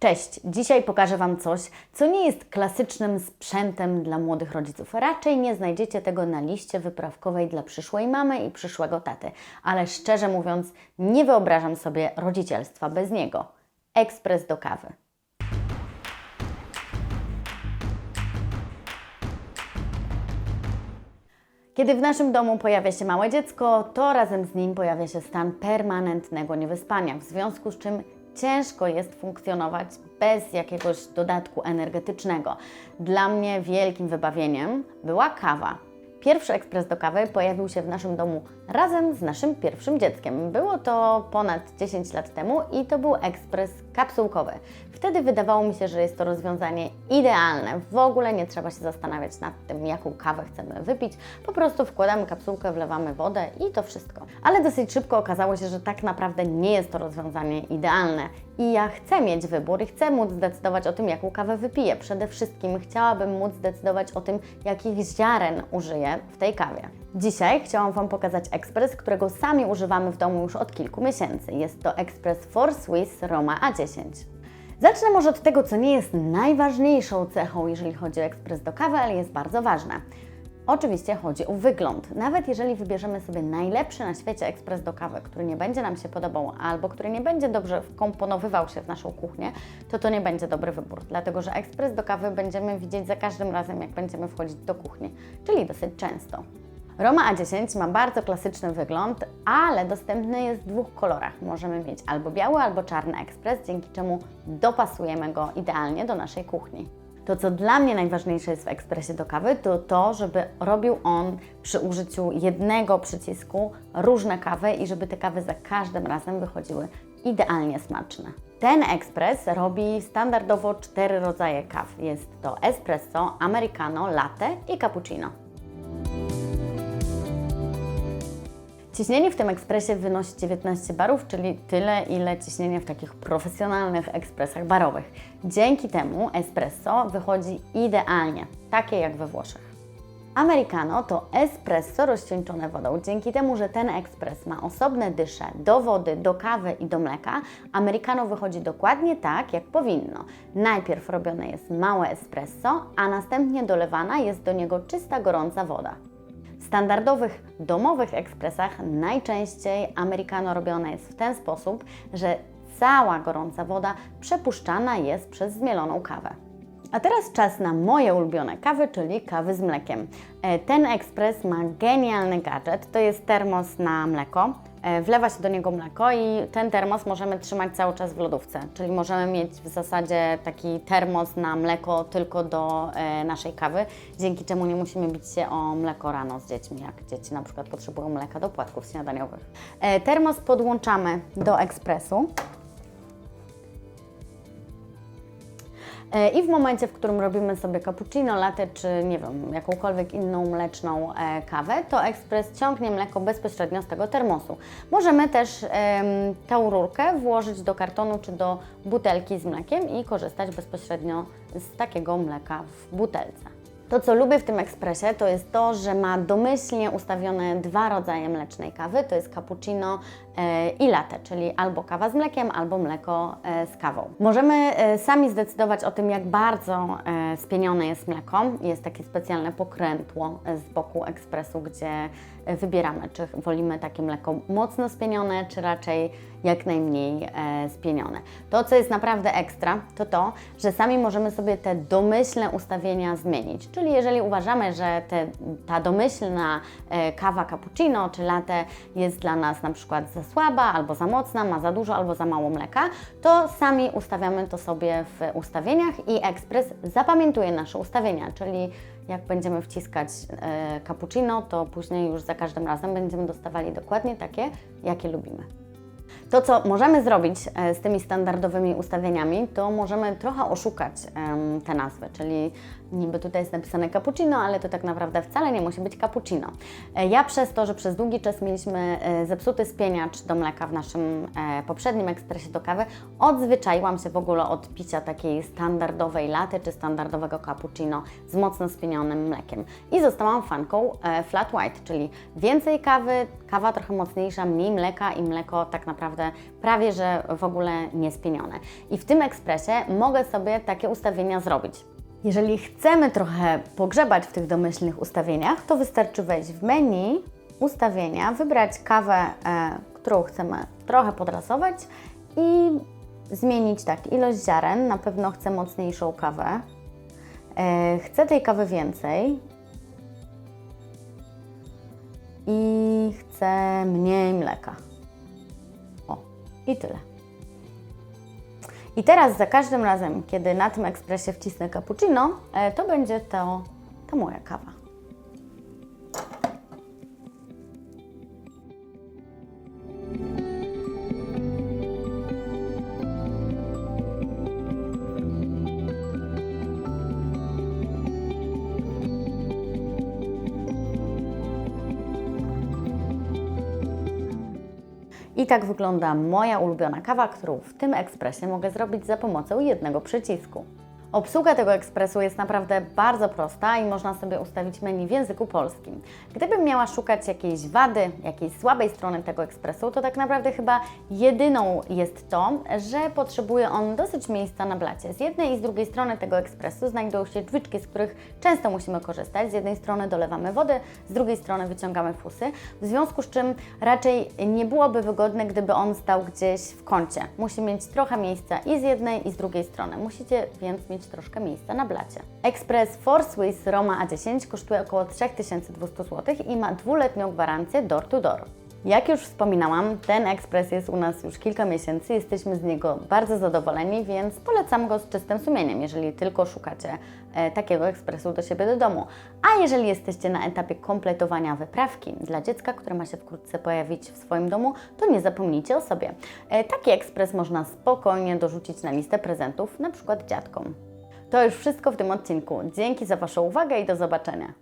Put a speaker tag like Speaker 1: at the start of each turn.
Speaker 1: Cześć! Dzisiaj pokażę Wam coś, co nie jest klasycznym sprzętem dla młodych rodziców. Raczej nie znajdziecie tego na liście wyprawkowej dla przyszłej mamy i przyszłego taty, ale szczerze mówiąc, nie wyobrażam sobie rodzicielstwa bez niego. Ekspres do kawy. Kiedy w naszym domu pojawia się małe dziecko, to razem z nim pojawia się stan permanentnego niewyspania, w związku z czym ciężko jest funkcjonować bez jakiegoś dodatku energetycznego. Dla mnie wielkim wybawieniem była kawa. Pierwszy ekspres do kawy pojawił się w naszym domu razem z naszym pierwszym dzieckiem. Było to ponad 10 lat temu i to był ekspres kapsułkowy. Wtedy wydawało mi się, że jest to rozwiązanie idealne. W ogóle nie trzeba się zastanawiać nad tym, jaką kawę chcemy wypić. Po prostu wkładamy kapsułkę, wlewamy wodę i to wszystko. Ale dosyć szybko okazało się, że tak naprawdę nie jest to rozwiązanie idealne. I ja chcę mieć wybór i chcę móc zdecydować o tym, jaką kawę wypiję. Przede wszystkim chciałabym móc zdecydować o tym, jakich ziaren użyję w tej kawie. Dzisiaj chciałam Wam pokazać ekspres, którego sami używamy w domu już od kilku miesięcy. Jest to ekspres For Swiss Roma A10. Zacznę może od tego, co nie jest najważniejszą cechą, jeżeli chodzi o ekspres do kawy, ale jest bardzo ważne. Oczywiście chodzi o wygląd. Nawet jeżeli wybierzemy sobie najlepszy na świecie ekspres do kawy, który nie będzie nam się podobał albo który nie będzie dobrze wkomponowywał się w naszą kuchnię, to to nie będzie dobry wybór, dlatego że ekspres do kawy będziemy widzieć za każdym razem, jak będziemy wchodzić do kuchni, czyli dosyć często. Roma A10 ma bardzo klasyczny wygląd, ale dostępny jest w dwóch kolorach. Możemy mieć albo biały, albo czarny ekspres, dzięki czemu dopasujemy go idealnie do naszej kuchni. To, co dla mnie najważniejsze jest w ekspresie do kawy, to to, żeby robił on przy użyciu jednego przycisku różne kawy i żeby te kawy za każdym razem wychodziły idealnie smaczne. Ten ekspres robi standardowo cztery rodzaje kaw. Jest to espresso, americano, latte i cappuccino. Ciśnienie w tym ekspresie wynosi 19 barów, czyli tyle, ile ciśnienie w takich profesjonalnych ekspresach barowych. Dzięki temu espresso wychodzi idealnie, takie jak we Włoszech. Americano to espresso rozcieńczone wodą. Dzięki temu, że ten ekspres ma osobne dysze do wody, do kawy i do mleka, americano wychodzi dokładnie tak, jak powinno. Najpierw robione jest małe espresso, a następnie dolewana jest do niego czysta, gorąca woda. Standardowych domowych ekspresach najczęściej americano robione jest w ten sposób, że cała gorąca woda przepuszczana jest przez zmieloną kawę. A teraz czas na moje ulubione kawy, czyli kawy z mlekiem. E, Ten ekspres ma genialny gadżet, to jest termos na mleko. E, Wlewa się do niego mleko i ten termos możemy trzymać cały czas w lodówce, czyli możemy mieć w zasadzie taki termos na mleko tylko do e, naszej kawy, dzięki czemu nie musimy bić się o mleko rano z dziećmi, jak dzieci na przykład potrzebują mleka do płatków śniadaniowych. E, Termos podłączamy do ekspresu. I w momencie, w którym robimy sobie cappuccino, latte czy nie wiem, jakąkolwiek inną mleczną e, kawę, to ekspres ciągnie mleko bezpośrednio z tego termosu. Możemy też tę rurkę włożyć do kartonu czy do butelki z mlekiem i korzystać bezpośrednio z takiego mleka w butelce. To, co lubię w tym ekspresie, to jest to, że ma domyślnie ustawione dwa rodzaje mlecznej kawy. To jest cappuccino e, i latte, czyli albo kawa z mlekiem, albo mleko e, z kawą. Możemy e, sami zdecydować o tym, jak bardzo e, spienione jest mleko. Jest takie specjalne pokrętło z boku ekspresu, gdzie wybieramy, czy wolimy takie mleko mocno spienione, czy raczej jak najmniej spienione. To, co jest naprawdę ekstra, to to, że sami możemy sobie te domyślne ustawienia zmienić. Czyli jeżeli uważamy, że te, ta domyślna kawa cappuccino czy latte jest dla nas na przykład za słaba albo za mocna, ma za dużo albo za mało mleka, to sami ustawiamy to sobie w ustawieniach i ekspres zapamiętuje nasze ustawienia, czyli jak będziemy wciskać e, cappuccino, to później już za każdym razem będziemy dostawali dokładnie takie, jakie lubimy. To, co możemy zrobić e, z tymi standardowymi ustawieniami, to możemy trochę oszukać te nazwy, czyli niby tutaj jest napisane cappuccino, ale to tak naprawdę wcale nie musi być cappuccino. E, Ja przez to, że przez długi czas mieliśmy e, zepsuty spieniacz do mleka w naszym poprzednim ekspresie do kawy, odzwyczaiłam się w ogóle od picia takiej standardowej laty czy standardowego cappuccino z mocno spienionym mlekiem. I zostałam fanką flat white, czyli więcej kawy, kawa trochę mocniejsza, mniej mleka i mleko tak naprawdę naprawdę prawie że w ogóle niespienione. I w tym ekspresie mogę sobie takie ustawienia zrobić. Jeżeli chcemy trochę pogrzebać w tych domyślnych ustawieniach, to wystarczy wejść w menu, ustawienia, wybrać kawę, e, którą chcemy trochę podrasować i zmienić tak ilość ziaren. Na pewno chcę mocniejszą kawę. E, chcę tej kawy więcej i chcę mniej mleka. I tyle. I teraz za każdym razem, kiedy na tym ekspresie wcisnę cappuccino, e, to będzie to, to moja kawa. I tak wygląda moja ulubiona kawa, którą w tym ekspresie mogę zrobić za pomocą jednego przycisku. Obsługa tego ekspresu jest naprawdę bardzo prosta i można sobie ustawić menu w języku polskim. Gdybym miała szukać jakiejś wady, jakiejś słabej strony tego ekspresu, to tak naprawdę chyba jedyną jest to, że potrzebuje on dosyć miejsca na blacie. Z jednej i z drugiej strony tego ekspresu znajdują się drzwiczki, z których często musimy korzystać. Z jednej strony dolewamy wodę, z drugiej strony wyciągamy fusy, w związku z czym raczej nie byłoby wygodne, gdyby on stał gdzieś w kącie. Musi mieć trochę miejsca i z jednej i z drugiej strony. Musicie więc mieć troszkę miejsca na blacie. Ekspres Swiss Roma A10 kosztuje około 3200 zł i ma dwuletnią gwarancję door to door. Jak już wspominałam, ten ekspres jest u nas już kilka miesięcy, jesteśmy z niego bardzo zadowoleni, więc polecam go z czystym sumieniem, jeżeli tylko szukacie e, takiego ekspresu do siebie do domu. A jeżeli jesteście na etapie kompletowania wyprawki dla dziecka, które ma się wkrótce pojawić w swoim domu, to nie zapomnijcie o sobie. E, taki ekspres można spokojnie dorzucić na listę prezentów, na przykład dziadkom. To już wszystko w tym odcinku. Dzięki za Waszą uwagę i do zobaczenia.